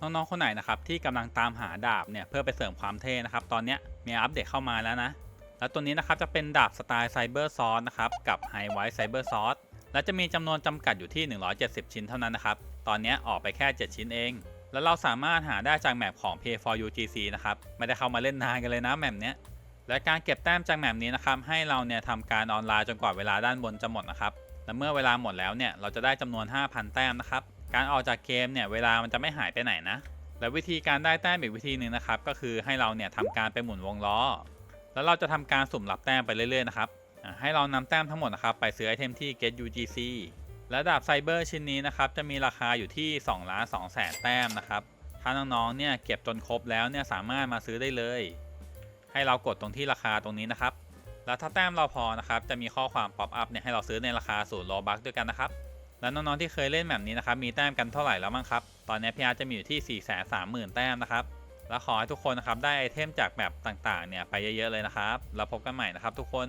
น้องๆคนไหนนะครับที่กำลังตามหาดาบเนี่ยเพื่อไปเสริมความเท่นะครับตอนนี้มีอัปเดตเข้ามาแล้วนะ แล้วตัวนี้นะครับจะเป็นดาบสไตล์ไซเบอร์ซอสนะครับกับไฮไวท์ไซเบอร์ซอสและจะมีจำนวนจำกัดอยู่ที่ 170 ชิ้นเท่านั้นนะครับตอนนี้ออกไปแค่ 7 ชิ้นเอง แล้วเราสามารถหาได้จากแมปของ Pay for UGC นะครับไม่ได้เข้ามาเล่นนานกันเลยนะแมปเนี้ยและการเก็บแต้มจากแมปนี้นะครับให้เราเนี่ยทำการออนไลน์จนกว่าเวลาด้านบนจะหมดนะครับและเมื่อเวลาหมดแล้วเนี่ยเราจะได้จำนวน 5,000 แต้มนะครับ การออกจากเกมเนี่ยเวลามันจะไม่หายไปไหนนะ และวิธีการได้แต้มอีกวิธีหนึ่งนะครับ ก็คือให้เราเนี่ยทำการไปหมุนวงล้อ แล้วเราจะทำการสุ่มรับแต้มไปเรื่อยๆนะครับให้เรานำแต้มทั้งหมดนะครับไปซื้อไอเทมที่ Get UGC และดาบไซเบอร์ชิ้นนี้นะครับจะมีราคาอยู่ที่2ล้าน2แสนแต้มนะครับถ้าน้องๆเนี่ยเก็บจนครบแล้วเนี่ยสามารถมาซื้อได้เลย ให้เรากดตรงที่ราคาตรงนี้นะครับ แล้วถ้าแต้มเราพอนะครับจะมีข้อความป๊อปอัพเนี่ยให้เราซื้อในราคาศูนย์โลบัคด้วยกันนะครับ แล้วน้องๆที่เคยเล่นแบบนี้นะครับมีแต้มกันเท่าไหร่แล้วมั้งครับ ตอนนี้พี่อาร์จะมีอยู่ที่4 3 0 0 0 0แต้มนะครับ แล้วขอให้ทุกคนนะครับได้ไอเทมจากแบบต่างๆเนี่ยไปเยอะๆเลยนะครับ แล้วพบกันใหม่นะครับทุกคน